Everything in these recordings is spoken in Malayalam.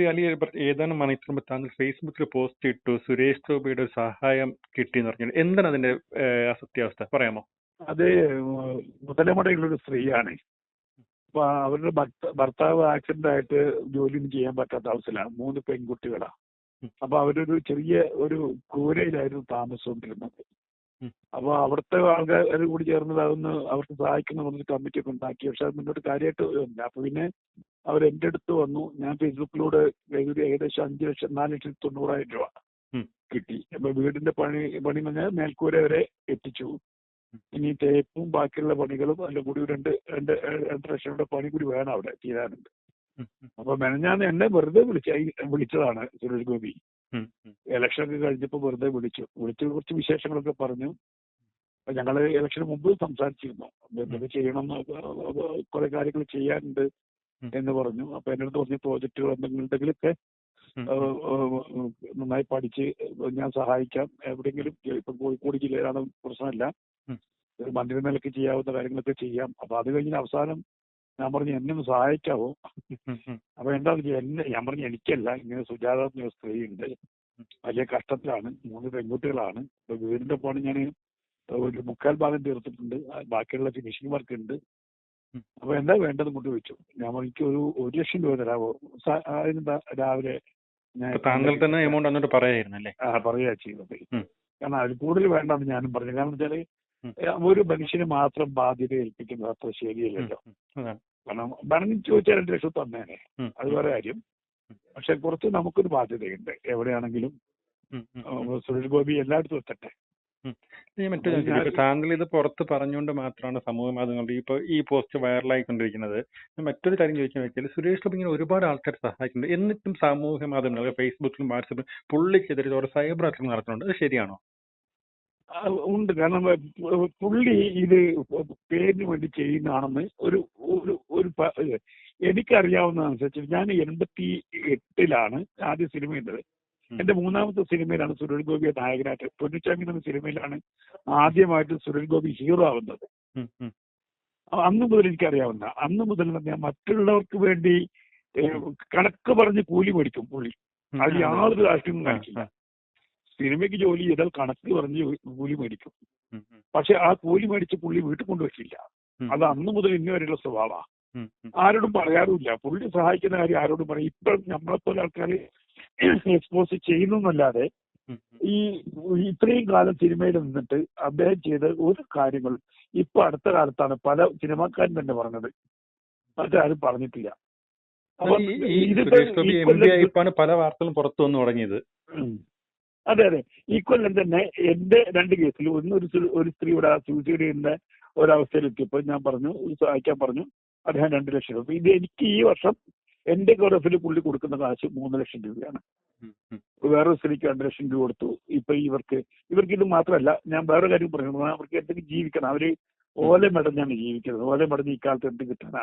ശ്രീ അലി ഏതാനും മണിക്കൂർ താങ്കൾ ഫേസ്ബുക്കിൽ പോസ്റ്റ് ഇട്ടു സുരേഷ് ഗോപിയുടെ ഒരു സഹായം കിട്ടിയെന്ന് പറഞ്ഞു എന്താണ് അതിന്റെ അസത്യാവസ്ഥ? സത്യാവസ്ഥ പറയാമോ? അത് മുതലമുടയിലുള്ളൊരു സ്ത്രീയാണ്. അപ്പൊ അവരുടെ ഭർത്താവ് ആക്സിഡന്റ് ആയിട്ട് ജോലിയൊന്നും ചെയ്യാൻ പറ്റാത്ത അവസ്ഥയിലാണ്. മൂന്ന് പെൺകുട്ടികളാ. അപ്പൊ അവരൊരു ചെറിയ ഒരു കൂരയിലായിരുന്നു താമസിച്ചുകൊണ്ടിരുന്നത്. അപ്പൊ അവിടുത്തെ ആൾക്കാർ കൂടി ചേർന്നത് അതൊന്ന് അവർക്ക് സഹായിക്കുന്ന പറഞ്ഞൊരു കമ്മിറ്റി ഒക്കെ ഉണ്ടാക്കി. പക്ഷെ അത് മുന്നോട്ട് കാര്യമായിട്ട് ഇല്ല. അപ്പൊ പിന്നെ അവർ എന്റെ അടുത്ത് വന്നു. ഞാൻ ഫേസ്ബുക്കിലൂടെ ഏകദേശം അഞ്ച് ലക്ഷം നാല് ലക്ഷത്തി തൊണ്ണൂറായിരം രൂപ കിട്ടി. അപ്പൊ വീടിന്റെ പണി പണി പറഞ്ഞാൽ മേൽക്കൂര വരെ എത്തിച്ചു. ഇനി തേപ്പും ബാക്കിയുള്ള പണികളും അതിന്റെ കൂടി രണ്ട് രണ്ട് രണ്ട് ലക്ഷം രൂപ പണി കൂടി വേണം അവിടെ ഉം, അപ്പൊ മെനഞ്ഞാന്ന് എന്നെ വെറുതെ വിളിച്ച വിളിച്ചതാണ് സുരേഷ് ഗോപി. ഇലക്ഷൻ ഒക്കെ കഴിഞ്ഞപ്പോ വെറുതെ വിളിച്ചു. വിളിച്ച് കുറച്ച് വിശേഷങ്ങളൊക്കെ പറഞ്ഞു. അപ്പൊ ഞങ്ങൾ ഇലക്ഷന് മുമ്പ് സംസാരിച്ചിരുന്നു. എന്തൊക്കെ ചെയ്യണം കുറെ കാര്യങ്ങൾ ചെയ്യാനുണ്ട്. എന്ന് പറഞ്ഞു. അപ്പൊ എന്റെ അടുത്ത് പറഞ്ഞ പ്രോജക്റ്റുകൾ എന്തെങ്കിലും ഉണ്ടെങ്കിലൊക്കെ നന്നായി പഠിച്ച് ഞാൻ സഹായിക്കാം. എവിടെയെങ്കിലും ഇപ്പൊ കോഴിക്കോട് ജില്ലയിലാണ് പ്രശ്നമല്ല. ഒരു മന്ത്രി നിലയ്ക്ക് ചെയ്യാവുന്ന കാര്യങ്ങളൊക്കെ ചെയ്യാം. അപ്പൊ അത് കഴിഞ്ഞ അവസാനം ഞാൻ പറഞ്ഞു എന്നെ ഒന്ന് സഹായിക്കാവോ. അപ്പൊ എന്താണെന്ന് വെച്ചാൽ എന്നെ ഞാൻ പറഞ്ഞു എനിക്കല്ല ഇങ്ങനെ സുജാത സ്ത്രീ ഉണ്ട് വലിയ കഷ്ടത്തിലാണ് മൂന്ന് പെൺകുട്ടികളാണ്. ഇപ്പൊ വീടിന്റെ പണി ഞാൻ ഒരു മുക്കാൽ ഭാഗം തീർത്തിട്ടുണ്ട്. ബാക്കിയുള്ള ഫിനിഷിംഗ് വർക്ക് ഉണ്ട്. അപ്പൊ എന്താ വേണ്ടത് കൊണ്ട് ചോദിച്ചു. ഞാൻ എനിക്ക് ഒരു ഒരു ലക്ഷം രൂപ തരാമോ രാവിലെ താങ്കൾ തന്നെ എമൗണ്ട് എന്നിട്ട് പറയായിരുന്നു അല്ലേ? ആ പറയാ ചെയ്തത്. കാരണം അതിൽ കൂടുതൽ വേണ്ടെന്ന് ഞാനും പറഞ്ഞു. കാരണം വെച്ചാൽ ഒരു മനുഷ്യന് മാത്രം ബാധ്യത ഏൽപ്പിക്കുന്നത് അത്ര ശരിയല്ലല്ലോ. കാരണം വേണമെങ്കിൽ ചോദിച്ചാൽ രണ്ട് ലക്ഷം തന്നേനെ. അത് വേറെ കാര്യം. പക്ഷെ കുറച്ച് നമുക്കൊരു ബാധ്യതയുണ്ട്. എവിടെയാണെങ്കിലും. സുരേഷ് ഗോപി എല്ലായിടത്തും എത്തട്ടെ. ഞാൻ മറ്റൊരു കാര്യം ചോദിക്കട്ടെ? താങ്കൾ ഇത് പുറത്ത് പറഞ്ഞുകൊണ്ട് മാത്രമാണ് സമൂഹ മാധ്യമങ്ങളിൽ ഇപ്പൊ ഈ പോസ്റ്റ് വൈറലായിക്കൊണ്ടിരിക്കുന്നത്. ഞാൻ മറ്റൊരു കാര്യം ചോദിക്കാൻ വെച്ചാൽ സുരേഷ് ഗോപി ഇങ്ങനെ ഒരുപാട് ആൾക്കാർ സഹായിക്കുന്നുണ്ട്. എന്നിട്ടും സാമൂഹ്യ മാധ്യമങ്ങൾ ഫേസ്ബുക്കിലും വാട്സപ്പിലും പുള്ളിക്കെതിരെ ഓരോ സൈബർ ആക്രമണം നടത്തുന്നുണ്ട്. അത് ശരിയാണോ? ഉണ്ട്. കാരണം പുള്ളി ഇത് പേരിന് വേണ്ടി ചെയ്യുന്നതാണെന്ന് ഒരു ഒരു എനിക്കറിയാവുന്നതനുസരിച്ച് ഞാൻ എൺപത്തി എട്ടിലാണ് ആദ്യ സിനിമ ഉണ്ടത് ഉം. എന്റെ മൂന്നാമത്തെ സിനിമയിലാണ് സുരേഷ് ഗോപിയെ നായകനായിട്ട്. പൊന്നുച്ചാമി എന്ന സിനിമയിലാണ് ആദ്യമായിട്ട് സുരേഷ് ഗോപി ഹീറോ ആവുന്നത്. അന്ന് മുതൽ എനിക്കറിയാവുന്ന അന്ന് മുതൽ ഞാൻ മറ്റുള്ളവർക്ക് വേണ്ടി കണക്ക് പറഞ്ഞ് കൂലി മേടിക്കും പുള്ളി. അത് അതിൽ യാതൊരു രാഷ്ട്രീയവും കാണിക്കില്ല. സിനിമയ്ക്ക് ജോലി ചെയ്താൽ കണക്ക് പറഞ്ഞ് കൂലി മേടിക്കും. പക്ഷെ ആ കൂലി മേടിച്ച് പുള്ളി വീട്ടിൽ കൊണ്ടുവച്ചില്ല. അത് അന്ന് മുതൽ ഇന്ന് വരെയുള്ള സ്വഭാവമാണ്. ആരോടും പറയാറുമില്ല. പുള്ളി സഹായിക്കുന്ന കാര്യം ആരോടും പറയും. നമ്മളെ നമ്മളെപ്പോലെ ആൾക്കാർ എക്സ്പോസ് ചെയ്യുന്നല്ലാതെ ഉം, ഉം. ഈ ഇത്രയും കാലം സിനിമയിൽ നിന്നിട്ട് അദ്ദേഹം ചെയ്ത ഒരു കാര്യങ്ങൾ ഇപ്പൊ അടുത്ത കാലത്താണ് പല സിനിമാക്കാരും തന്നെ പറഞ്ഞത്. മറ്റാരും പറഞ്ഞിട്ടില്ല. പല വാർത്തകളും പുറത്തു വന്നു തുടങ്ങിയത്. അതെ അതെ. ഈ കൊല്ലം തന്നെ എന്റെ രണ്ട് കേസിൽ ഒന്ന് ഒരു സ്ത്രീ- ഇവിടെ സൂസൈഡ് ചെയ്യുന്ന ഒരവസ്ഥയിലെത്തിയപ്പോൾ ഞാൻ പറഞ്ഞു സഹായിക്കാൻ പറഞ്ഞു. അദ്ദേഹം രണ്ട് ലക്ഷം രൂപ. ഇത് എനിക്ക് ഈ വർഷം എന്റെ ഗോഡഫിൽ പുള്ളി കൊടുക്കുന്ന കാശ് മൂന്ന് ലക്ഷം രൂപയാണ്. വേറൊരു സ്ത്രീക്ക് രണ്ട് ലക്ഷം രൂപ കൊടുത്തു. ഇപ്പൊ ഇവർക്ക് ഇവർക്ക് ഇത് മാത്രമല്ല ഞാൻ വേറെ കാര്യം പറയുന്നത് അവർക്ക് എന്തെങ്കിലും ജീവിക്കണം. അവർ ഓല മെടഞ്ഞാണ് ജീവിക്കുന്നത്. ഓല മെടഞ്ഞ് ഇക്കാലത്ത് എന്ത് കിട്ടാനാ?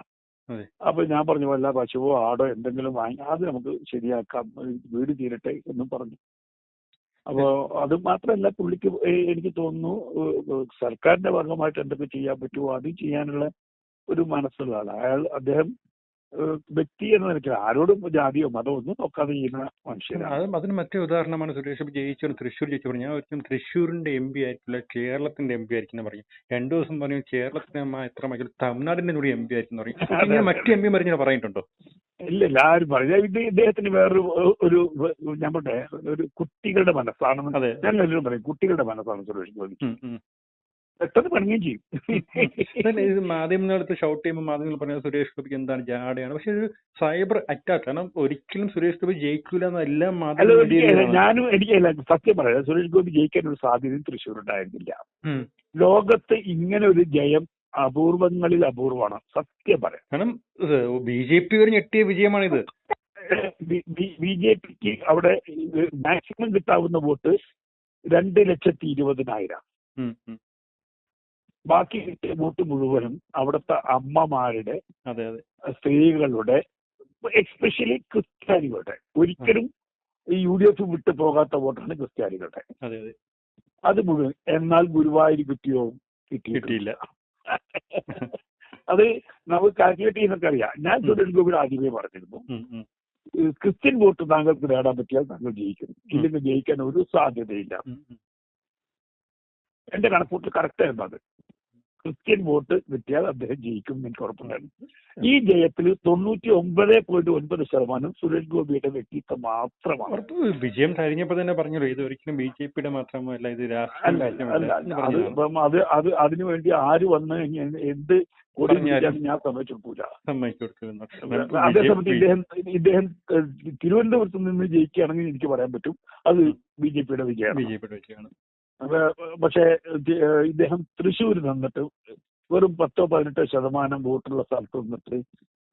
അതെ. അപ്പൊ ഞാൻ പറഞ്ഞു വല്ല പശുവോ ആടോ എന്തെങ്കിലും വാങ്ങി അത് നമുക്ക് ശരിയാക്കാം. വീട് തീരട്ടെ എന്നും പറഞ്ഞു. അപ്പോ അത് മാത്രമല്ല പുള്ളിക്ക് എനിക്ക് തോന്നുന്നു സർക്കാരിന്റെ ഭാഗമായിട്ട് എന്തൊക്കെ ചെയ്യാൻ പറ്റുമോ അത് ചെയ്യാനുള്ള ഒരു മനസ്സുള്ള ആളാണ് അയാൾ അദ്ദേഹം വ്യക്തി എന്ന നിലയ്ക്ക് ആരോടും ജാതിയോ മതമോ ഒന്നും നോക്കാതെ ചെയ്യുന്ന മനുഷ്യരാണ്. അത് അതിന് മറ്റേ ഉദാഹരണമാണ് സുരേഷ് ജയിച്ചു തൃശ്ശൂർ ജയിച്ചു പറഞ്ഞു. ഞാൻ ഒരിക്കലും തൃശ്ശൂരിന്റെ എം പി ആയിരിക്കില്ല കേരളത്തിന്റെ എം പി ആയിരിക്കും പറഞ്ഞു രണ്ടു ദിവസം പറഞ്ഞു കേരളത്തിന് എത്ര മതി തമിഴ്നാടിന്റെ കൂടി എം പി ആയിരിക്കും പറഞ്ഞു മറ്റു എം പി ഇങ്ങനെ പറഞ്ഞിട്ടുണ്ടോ ഇല്ല ഇല്ല. ആരും പറഞ്ഞു ഇത് ഇദ്ദേഹത്തിന് വേറൊരു ഒരു ഞാൻ പറട്ടെ ഒരു കുട്ടികളുടെ മനസ്സാണെന്ന് ഞാൻ എല്ലാവരും പറയും. കുട്ടികളുടെ മനസ്സാണ് സുരേഷ് ഗോപി. പെട്ടെന്ന് പണിയുകയും ചെയ്യും. മാധ്യമങ്ങളടുത്ത് ഷൗട്ട് ചെയ്യുമ്പോൾ മാധ്യമങ്ങൾ പറഞ്ഞ സുരേഷ് ഗോപിക്ക് എന്താണ് ജാടയാണ്. പക്ഷെ ഒരു സൈബർ അറ്റാക്ക് കാരണം ഒരിക്കലും സുരേഷ് ഗോപി ജയിക്കൂല എന്നെല്ലാം എല്ലാ മാധ്യമ ഞാനും എനിക്ക് സത്യം പറയാം സുരേഷ് ഗോപി ജയിക്കാൻ ഒരു സാധ്യതയും തൃശ്ശൂർ ഉണ്ടായിരുന്നില്ല ലോകത്ത് ഇങ്ങനെ ഒരു ജയം അപൂർവങ്ങളിൽ അപൂർവമാണ് സത്യം പറയാം. കാരണം ബി ജെ പി ഒരു ഞെട്ടിയ വിജയമാണിത്. ബി ജെ പിക്ക് അവിടെ മാക്സിമം കിട്ടാവുന്ന വോട്ട് രണ്ട് ലക്ഷത്തി ഇരുപതിനായിരം. ബാക്കി കിട്ടിയ വോട്ട് മുഴുവനും അവിടുത്തെ അമ്മമാരുടെ അതെ അതെ. സ്ത്രീകളുടെ എക്സ്പെഷ്യലി ക്രിസ്ത്യാനികളുടെ. ഒരിക്കലും ഈ യു ഡി എഫ് വിട്ടു പോകാത്ത വോട്ടാണ് ക്രിസ്ത്യാനികളുടെ. അതെ അതെ. അത് മുഴുവൻ എന്നാൽ ഗുരുവായൂർ കിട്ടിയോ? കിട്ടിയിട്ടില്ല. കിട്ടിയില്ല. അത് നമുക്ക് കാൽക്കുലേറ്റ് ചെയ്യുന്നൊക്കെ അറിയാം. ഞാൻ സുരേഷ് ഗോപി ആദ്യമേ പറഞ്ഞിരുന്നു. ക്രിസ്ത്യൻ വോട്ട് താങ്കൾക്ക് നേടാൻ പറ്റിയാൽ താങ്കൾ ജയിക്കും. ഇല്ലെങ്കിൽ ജയിക്കാൻ ഒരു സാധ്യതയില്ല. എന്റെ കണക്കൂട്ടിൽ കറക്റ്റ് ആയിരുന്നു അത്. ക്രിസ്ത്യൻ വോട്ട് കിട്ടിയാൽ അദ്ദേഹം ജയിക്കും എനിക്ക് ഉറപ്പുണ്ടായിരുന്നു. ഈ ജയത്തിൽ തൊണ്ണൂറ്റി ഒമ്പത് പോയിന്റ് ഒൻപത് ശതമാനം സുരേഷ് ഗോപിയുടെ വ്യക്തിത്വം മാത്രമാണ്. വിജയം കഴിഞ്ഞപ്പോ തന്നെ പറഞ്ഞല്ലോ ഇത് ഒരിക്കലും ബി ജെ പിയുടെ മാത്രമല്ല ഇത് രാഷ്ട്രീയ അത് അത് അത് അതിനുവേണ്ടി ആര് വന്ന് എന്ത് ഞാൻ സമ്മതിച്ചു. അതേസമയത്ത് ഇദ്ദേഹം തിരുവനന്തപുരത്ത് നിന്ന് ജയിക്കുകയാണെങ്കിൽ എനിക്ക് പറയാൻ പറ്റും അത് ബി ജെ പിയുടെ വിജയമാണ്. ബി ജെ പിയുടെ വിജയമാണ്. പക്ഷേ ഇദ്ദേഹം തൃശ്ശൂർ നിന്നിട്ട് വെറും പത്തോ പതിനെട്ടോ ശതമാനം വോട്ടുള്ള സ്ഥലത്ത് നിന്നിട്ട്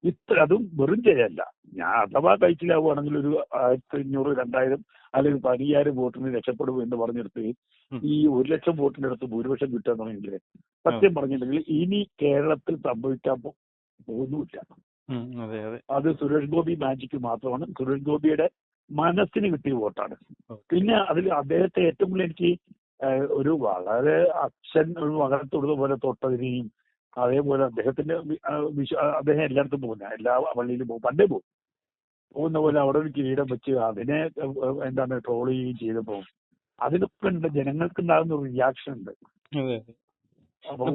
ഇത്ര അതും വെറും ജയമല്ല ഞാൻ അഥവാ കഴിച്ചിലാവുകയാണെങ്കിൽ ഒരു ആയിരത്തി അഞ്ഞൂറ് രണ്ടായിരം അല്ലെങ്കിൽ പതിനയ്യായിരം വോട്ടിന് രക്ഷപ്പെടും എന്ന് പറഞ്ഞെടുത്ത്. ഈ ഒരു ലക്ഷം വോട്ടിന്റെ അടുത്ത് ഭൂരിപക്ഷം കിട്ടുകയാണെങ്കിൽ സത്യം പറഞ്ഞിട്ടുണ്ടെങ്കിൽ ഇനി കേരളത്തിൽ സംഭവിക്കാൻ പോകുന്നുമില്ല. അതെ സുരേഷ് ഗോപി മാജിക്ക് മാത്രമാണ്. സുരേഷ് ഗോപിയുടെ മനസ്സിന് കിട്ടിയ വോട്ടാണ്. പിന്നെ അതിൽ അദ്ദേഹത്തെ ഏറ്റവും കൂടുതൽ എനിക്ക് ഒരു വളരെ അച്ഛൻ ഒരു മകനെ തൊടുന്ന പോലെ തൊട്ടതിനെയും അതേപോലെ അദ്ദേഹത്തിന്റെ അദ്ദേഹം എല്ലായിടത്തും പോകുന്ന എല്ലാ പള്ളിയിലും പോകും. പണ്ടേ പോകും. പോകുന്ന പോലെ അവിടെ ഒരു കിരീടം വെച്ച് അതിനെ എന്താണ് ട്രോൾ ചെയ്യുകയും ചെയ്തപ്പോ അതിനൊക്കെ ഉണ്ട്. ജനങ്ങൾക്ക് ഉണ്ടാകുന്ന ഒരു റിയാക്ഷൻ ഉണ്ട്.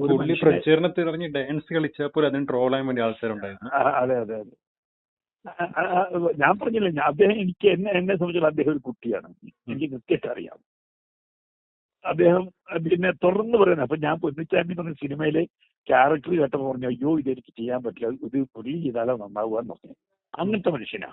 പുള്ളി പ്രചരണത്തിൽ ഇറങ്ങി ഡാൻസ് കളിച്ചപ്പോൾ അതിന് ട്രോൾ ചെയ്യാൻ വേണ്ടി ആൾക്കാരുണ്ടായിരുന്നു. അതെ അതെ അതെ. ഞാൻ പറഞ്ഞില്ല അദ്ദേഹം എനിക്ക് എന്നെ എന്നെ സംബന്ധിച്ചുള്ള അദ്ദേഹം ഒരു കുട്ടിയാണ്. എനിക്ക് കൃത്യമായിട്ട് അറിയാം. അദ്ദേഹം പിന്നെ തുറന്നു പറയുന്നത് അപ്പൊ ഞാൻ പൊന്നിച്ചാമി പറഞ്ഞ സിനിമയിലെ ക്യാരക്ടർ കേട്ടപ്പോ പറഞ്ഞു അയ്യോ ഇതെനിക്ക് ചെയ്യാൻ പറ്റില്ല. ഇത് പുള്ളി ചെയ്താലോ നന്നാവുക എന്ന് പറഞ്ഞു. അങ്ങനത്തെ മനുഷ്യനാ